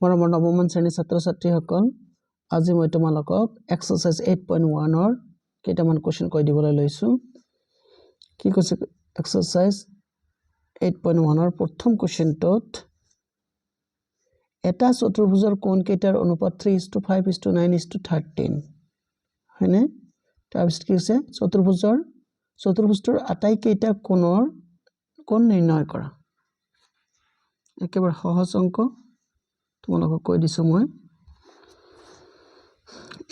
মৰমৰ নৱমমান শ্ৰেণীৰ ছাত্ৰ ছাত্ৰীসকল আজি মই তোমালোকক এক্সাৰচাইজ এইট পইণ্ট ওৱানৰ কেইটামান কুৱেশ্যন কৈ দিবলৈ লৈছোঁ। কি কৈছে এক্সাৰচাইজ এইট পইণ্ট ওৱানৰ প্ৰথম কুৱেশ্যনটোত এটা চতুৰ্ভুজৰ কোণকেইটাৰ অনুপাত three is to five is to nine is to thirteen হয়নে? তাৰপিছত কি হৈছে চতুৰ্ভুজৰ চতুৰ্ভুজটোৰ আটাইকেইটা কোণৰ কোণ নিৰ্ণয় কৰা। একেবাৰে সহজ অংক। তোমালোকক কৈ দিছোঁ মই।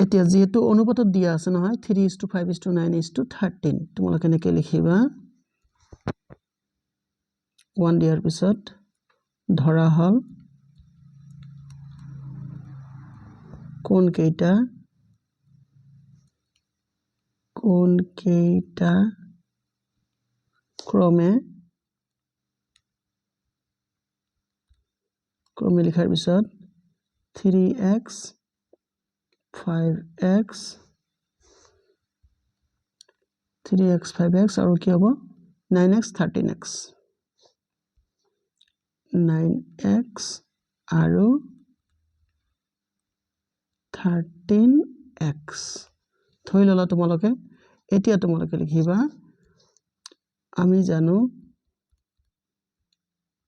এতিয়া যিহেতু অনুপাতত দিয়া আছে নহয় three is to five is to nine is to thirteen তোমালোকে এনেকৈ লিখিবা। ওৱান দিয়াৰ পিছত ধৰা হ'ল কোনকেইটা কোনকেইটা ক্ৰমে ক্ৰমে লিখাৰ পিছত three x five x three x five x আৰু কি হ'ব? Nine x thirteen x nine x আৰু থাৰ্টিন এক্স থৈ ল'লা তোমালোকে, এতিয়া তোমালোকে লিখিবা, আমি জানো,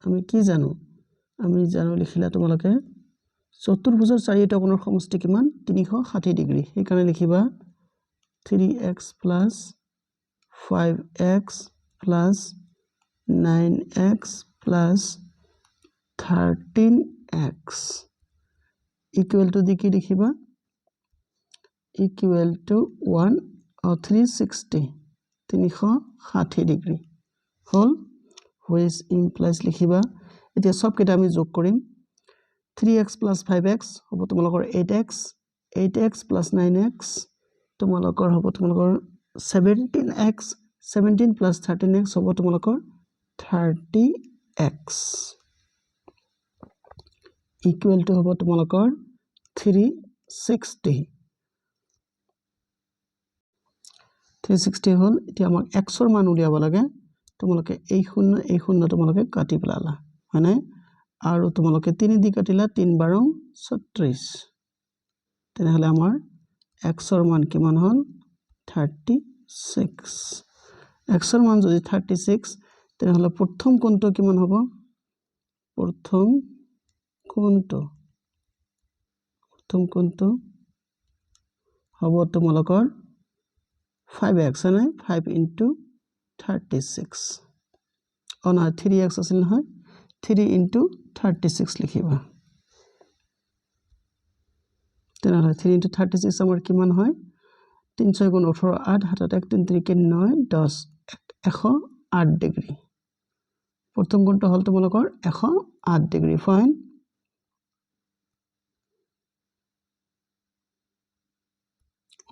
আমি কি জানো? আমি জানো লিখিলা তোমালোকে চতুৰ্ভুজৰ চাৰিটা কোণৰ সমষ্টি কিমান? তিনিশ ষাঠি ডিগ্ৰী। সেইকাৰণে লিখিবা three x plus five x plus nine x plus thirteen x equal to the কি লিখিবা? Equal to one three sixty তিনিশ ষাঠি ডিগ্ৰী। হ'ল হুইচ ইমপ্লাইজ লিখিবা এতিয়া চবকেইটা আমি যোগ কৰিম। Three x plus five x হ'ব তোমালোকৰ eight x eight x plus nine x তোমালোকৰ হ'ব তোমালোকৰ seventeen x seventeen plus thirteen x হ'ব তোমালোকৰ থাৰ্টি এক্স ইকুৱেল টু হ'ব তোমালোকৰ থ্ৰী ছিক্সটি থ্ৰী ছিক্সটি হ'ল, এতিয়া আমাক এক্সৰ মান উলিয়াব লাগে। তোমালোকে এই শূন্য এই শূন্য তোমালোকে কাটি পেলালা। হয়নে? আৰু তোমালোকে তিনি দি কাটিলা তিনি বাৰং ছত্ৰিছ। তেনেহ'লে আমাৰ এক্সৰ মান কিমান হ'ল? Thirty six. এক্সৰ মান যদি থাৰ্টি ছিক্স, তেনেহ'লে প্ৰথম কোণটো কিমান হ'ব? প্ৰথম কোণটো প্ৰথম কোণটো হ'ব তোমালোকৰ ফাইভ এক্স, হয়নে? Five into thirty six. অঁ, নহয়, থ্ৰী এক্স আছিল নহয়। থ্ৰী ইণ্টু থাৰ্টি ছিক্স লিখিবা। তেনেহ'লে থ্ৰী ইণ্টু থাৰ্টি ছিক্স আমাৰ কিমান হয়? তিনি ছয় গুণ ওঠৰ, আঠ সাতত এক তিনি তিনিকে নয় দহ এশ আঠ ডিগ্ৰী। প্ৰথম গুণটো হ'ল তোমালোকৰ এশ আঠ ডিগ্ৰী ফাইন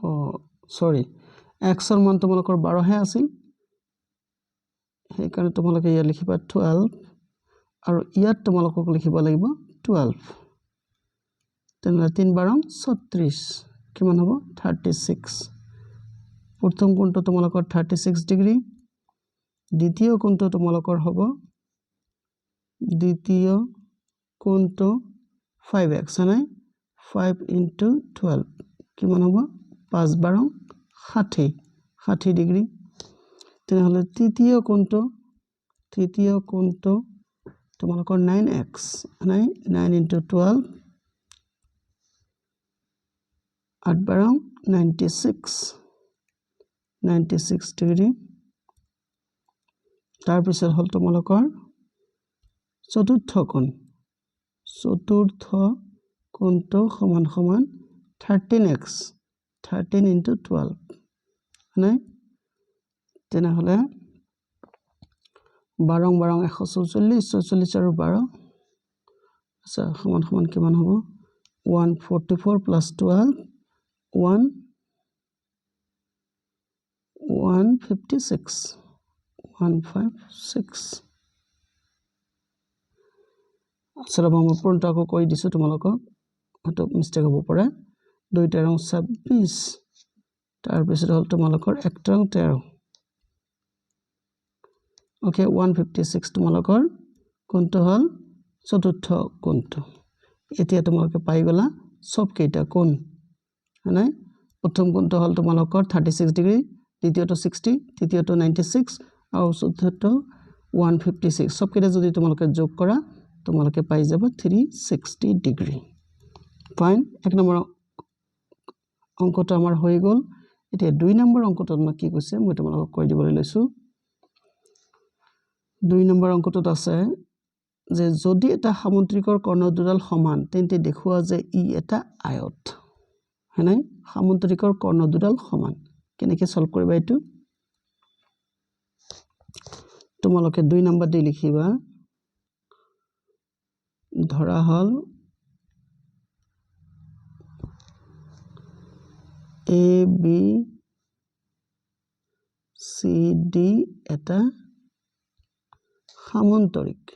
অঁ চৰি এক্সৰ মান তোমালোকৰ বাৰহে আছিল। সেইকাৰণে তোমালোকে ইয়াত লিখিবা টুৱেলভ আৰু ইয়াত তোমালোকক লিখিব লাগিব টুৱেলভ তেনেহ'লে তিনি বাৰং ছত্ৰিছ কিমান হ'ব? থাৰ্টি ছিক্স প্ৰথম কোণটো তোমালোকৰ থাৰ্টি ছিক্স ডিগ্ৰী দ্বিতীয় কোণটো তোমালোকৰ হ'ব দ্বিতীয় কোণটো ফাইভ এক্স হয়নে ফাইভ ইণ্টু টুৱেলভ কিমান হ'ব? পাঁচ বাৰং ষাঠি। ষাঠি ডিগ্ৰী তেনেহ'লে তৃতীয় কোণটো তৃতীয় কোণটো তোমালোকৰ নাইন এক্স নাই নাইন ইণ্টু টুৱেলভ আঠ বাৰং ninety six ninety six degree তাৰপিছত হ'ল তোমালোকৰ চতুৰ্থ কোণ, চতুৰ্থ কোণটো সমান সমান thirteen x thirteen into twelve হয়নে? তেনেহ'লে বাৰং বাৰং এশ চৌচল্লিছ চৌচল্লিছ আৰু বাৰ। আচ্ছা সমান সমান কিমান হ'ব? One forty four plus twelve, one one fifty six, one five six. আচ্ছা ৰ'ব, মই পূৰ্ণটো আকৌ কৈ দিছোঁ তোমালোকক। হয়তো মিষ্টেক হ'ব পাৰে। দুইটা ৰং ছাব্বিছ, তাৰপিছত হ'ল তোমালোকৰ এক ৰং তেৰ। অ'কে ওৱান ফিফটি ছিক্স তোমালোকৰ কোনটো হ'ল চতুৰ্থ কোনটো এতিয়া তোমালোকে পাই গ'লা চবকেইটা কোণ, হয়নে? প্ৰথম কোণটো হ'ল তোমালোকৰ থাৰ্টি ছিক্স ডিগ্ৰী দ্বিতীয়টো ছিক্সটি তৃতীয়টো নাইণ্টি ছিক্স আৰু চতুৰ্থটো ওৱান ফিফটি ছিক্স চবকেইটা যদি তোমালোকে যোগ কৰা, তোমালোকে পাই যাব থ্ৰী ছিক্সটি ডিগ্ৰী ফাইন এক নম্বৰ অংকটো আমাৰ হৈ গ'ল। এতিয়া দুই নম্বৰ অংকটোত মই কি কৈছে, মই তোমালোকক কৈ দিবলৈ লৈছোঁ। দুই নম্বৰ অংকটোত আছে যে যদি এটা সামুদ্ৰিকৰ কৰ্ণ দুডাল সমান তেন্তে দেখুওৱা যে ই এটা আয়ত। হয়নে? সামুদ্ৰিকৰ কৰ্ণ দুডাল সমান। কেনেকৈ চল্ভ কৰিবা এইটো? তোমালোকে দুই নম্বৰ দি লিখিবা ধৰা হ'ল এ বি চি ডি এটা সামন্তৰিক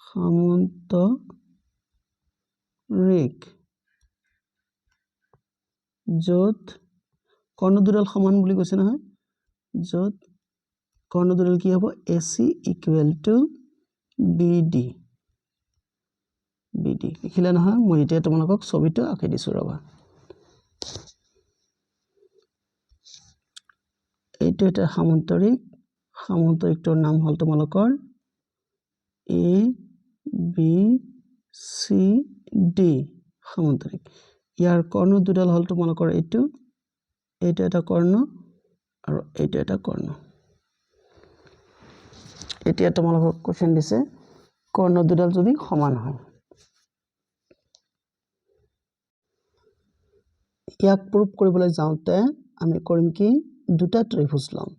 সামন্তৰিক য'ত কৰ্ণদুডাল সমান বুলি কৈছে নহয়, য'ত কৰ্ণদুডাল কি হ'ব? A C equal to B D. B D. লিখিলে নহয়, মই এতিয়া তোমালোকক ছবিটো আঁকি দিছোঁ ৰ'বা। এইটো এটা সামন্তৰিক সামন্তৰিকটোৰ নাম হ'ল তোমালোকৰ এ, বি চি ডি। সামন্তৰিক ইয়াৰ কৰ্ণ দুডাল হ'ল তোমালোকৰ এইটো এইটো এটা কৰ্ণ আৰু এইটো এটা কৰ্ণ এতিয়া তোমালোকক কুৱেশ্যন দিছে কৰ্ণ দুডাল যদি সমান হয়। ইয়াক প্ৰুভ কৰিবলৈ যাওঁতে আমি কৰিম কি, দুটা ত্ৰিভুজ ল'ম।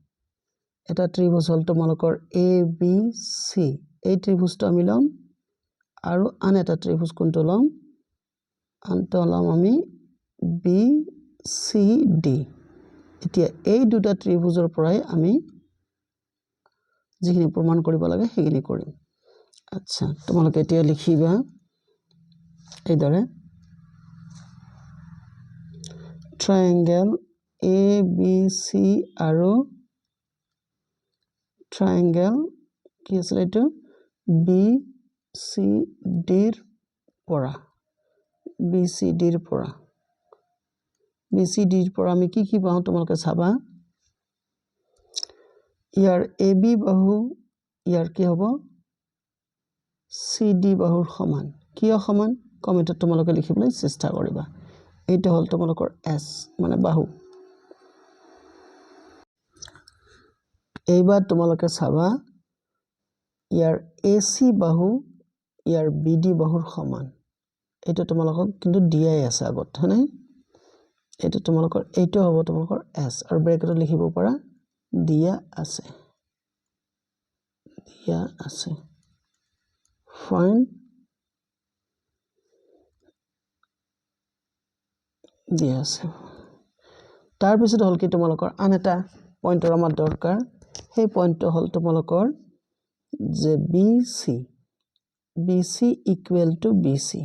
এটা ত্ৰিভুজ হ'ল তোমালোকৰ এ বি চি এই ত্ৰিভুজটো আমি ল'ম আৰু আন এটা ত্ৰিভুজ কোনটো ল'ম? আনটো ল'ম আমি বি চি ডি এতিয়া এই দুটা ত্ৰিভুজৰ পৰাই আমি যিখিনি প্ৰমাণ কৰিব লাগে, সেইখিনি কৰিম। আচ্ছা তোমালোকে এতিয়া লিখিবা এইদৰে। ট্ৰায়েংগেল এ বি চি আৰু ট্ৰায়েংগেল কি আছিলে এইটো বি চি ডিৰ পৰা বি চি ডিৰ পৰা বি চি ডিৰ পৰা আমি কি কি পাওঁ তোমালোকে চাবা ইয়াৰ এ বি বাহু ইয়াৰ কি হ'ব? চি ডি বাহুৰ সমান। কিয় সমান? কমেণ্টত তোমালোকে লিখিবলৈ চেষ্টা কৰিবা। এইটো হ'ল তোমালোকৰ এছ মানে বাহু। এইবাৰ তোমালোকে চাবা, ইয়াৰ এ চি বাহু, ইয়াৰ বি ডি বাহুৰ সমান। এইটো তোমালোকক কিন্তু দিয়াই আছে আগত, হয়নে? এইটো তোমালোকৰ, এইটো হ'ব তোমালোকৰ এছ আৰু ব্ৰেকেটত লিখিব পৰা, দিয়া আছে। দিয়া আছে। ফাইন দিয়া আছে। তাৰপিছত হ'ল কি তোমালোকৰ আন এটা পইণ্টৰ আমাৰ দৰকাৰ। সেই পইণ্টটো হ'ল তোমালোকৰ যে B C B C equal to B C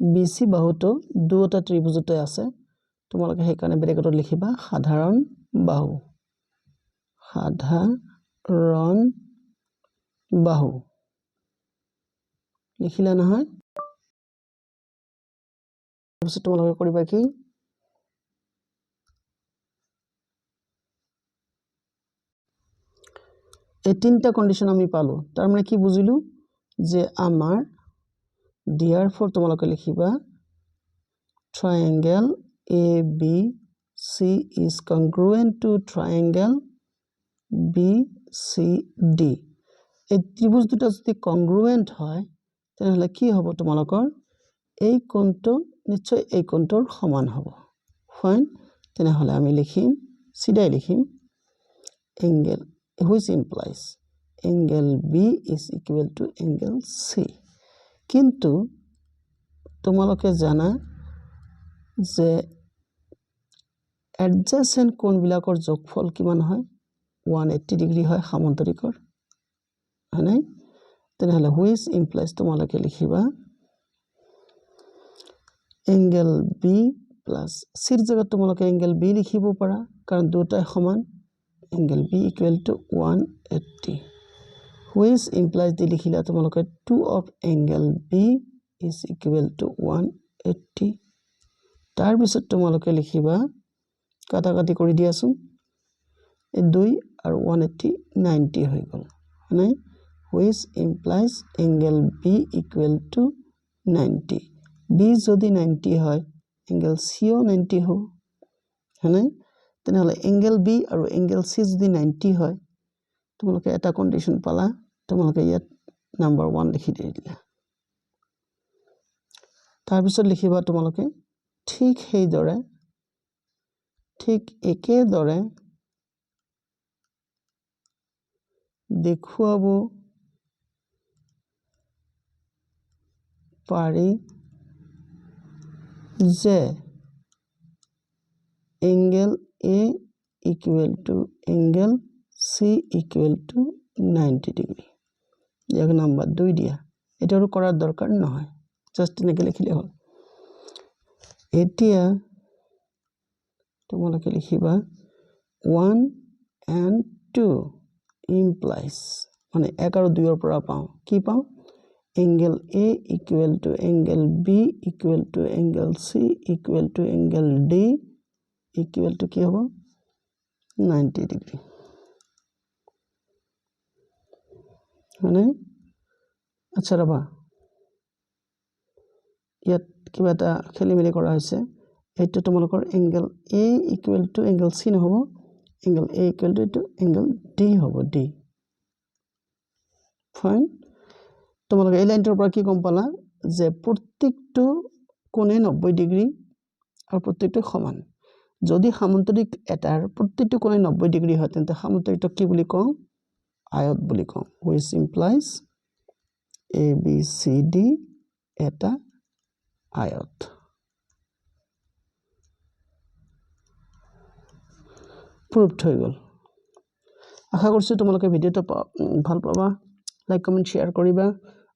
B C বাহুটো দুটা ত্ৰিভুজতে আছে। তোমালোকে সেইকাৰণে ব্ৰেকেটত লিখিবা সাধাৰণ বাহু। সাধাৰণ বাহু। লিখিলা নহয়? তাৰপিছত তোমালোকে কৰিবা কি? এই তিনিটা কণ্ডিশ্যন আমি পালোঁ। তাৰমানে কি বুজিলোঁ যে আমাৰ দিয়াৰ ফৰ তোমালোকে লিখিবা triangle A B C is congruent to triangle B C D এই ত্ৰিভুজ দুটা যদি কংগ্ৰুৱেণ্ট হয় তেনেহ'লে কি হ'ব তোমালোকৰ? এই কোণটো নিশ্চয় এই কোণটোৰ সমান হ'ব। ফাইন তেনেহ'লে আমি লিখিম চিধাই লিখিম। Angle which implies angle B is equal to angle C কিন্তু তোমালোকে জানা যে এডজাচেণ্ট কোণবিলাকৰ যোগফল কিমান হয়? ওৱান এইট্টি ডিগ্ৰী হয় সামন্তৰিকৰ হয়নে তেনেহ'লে হুইচ ইমপ্লাইজ তোমালোকে লিখিবা এংগেল বি প্লাছ চিৰ জেগাত তোমালোকে এংগেল বি লিখিব পাৰা, কাৰণ দুটাই সমান। Angle B equal to one eighty which implies the লিখিলে তোমালোকে two of angle B is equal to one eighty তাৰপিছত তোমালোকে লিখিবা কাটা কাটি কৰি দিয়াচোন এই দুই আৰু ওৱান এইট্টি নাইণ্টি হৈ গ'ল হয়নে which implies angle B equal to ninety B যদি নাইণ্টি হয় এংগেল চিও নাইণ্টি হ'ব হয়নে তেনেহ'লে এংগেল বি আৰু এংগেল চি যদি নাইণ্টি হয়, তোমালোকে এটা কণ্ডিশ্যন পালা, তোমালোকে ইয়াত নাম্বাৰ ওৱান লিখি দি দিলা। তাৰপিছত লিখিবা তোমালোকে ঠিক সেইদৰে, ঠিক একেদৰে দেখুৱাব পাৰি যে angle A equal to angle C equal to ninety degree ইয়াক নাম্বাৰ দুই দিয়া। এইটো আৰু কৰাৰ দৰকাৰ নহয় জাষ্ট তেনেকৈ লিখিলে হ'ল এতিয়া তোমালোকে লিখিবা ওৱান এণ্ড টু ইমপ্লাইজ মানে এক আৰু দুইৰ পৰা পাওঁ। কি পাওঁ? Angle A equal to angle B equal to angle C equal to angle D equal to কি হ'ব? নাইণ্টি ডিগ্ৰী হয়নে আচ্ছা ৰ'বা ইয়াত কিবা এটা খেলি মেলি কৰা হৈছে। এইটো তোমালোকৰ angle A equal to angle C নহ'ব। এংগেল এ ইকুৱেল টু এইটো এংগেল ডি হ'ব ডি ফাইন তোমালোকে এই লাইনটোৰ পৰা কি গম পালা? যে প্ৰত্যেকটো কোণে নব্বৈ ডিগ্ৰী আৰু প্ৰত্যেকটো সমান। যদি সামন্তৰিক এটাৰ প্ৰত্যেকটো কোণে নব্বৈ ডিগ্ৰী হয় তেন্তে সামন্তৰিকটোক কি বুলি কওঁ? আয়ত বুলি কওঁ which implies A B C D এটা আয়ত। প্ৰুভড হৈ গ'ল। আশা কৰিছোঁ তোমালোকে ভিডিঅ'টো ভালো পাবা। লাইক কমেণ্ট শ্বেয়াৰ কৰিবা।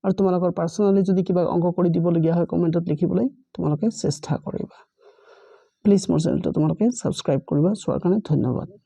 আৰু তোমালোকৰ পাৰ্চনেলি যদি কিবা অঙ্ক কৰি দিবলগীয়া হয় কমেণ্টত লিখিবলৈ তোমালোকে চেষ্টা কৰিবা। প্লিজ মোৰ চেনেলটো তোমালোকে ছাবস্ক্ৰাইব কৰিবা চোৱাৰ কাৰণে ধন্যবাদ।